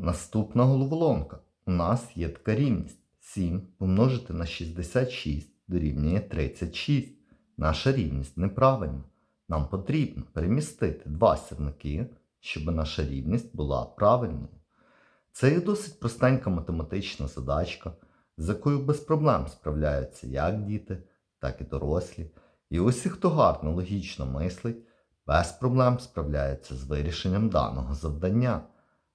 Наступна головоломка. У нас є така рівність. 7 помножити на 66 дорівнює 36. Наша рівність неправильна. Нам потрібно перемістити два сірники, щоб наша рівність була правильною. Це є досить простенька математична задачка, з якою без проблем справляються як діти, так і дорослі. І усі, хто гарно логічно мислить, без проблем справляється з вирішенням даного завдання.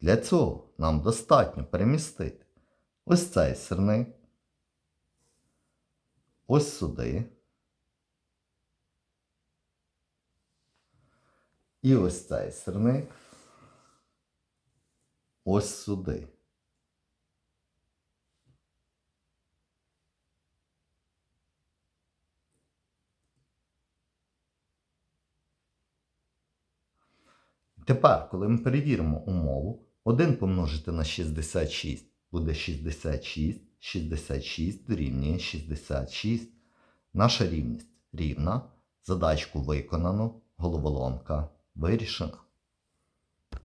Для цього нам достатньо перемістити ось цей сирник, ось сюди. І ось цей сирник ось сюди. Тепер, коли ми перевіримо умову, 1 помножити на 66 буде 66, 66 дорівнює 66. Наша рівність рівна. Задачку виконано, головоломка вирішена.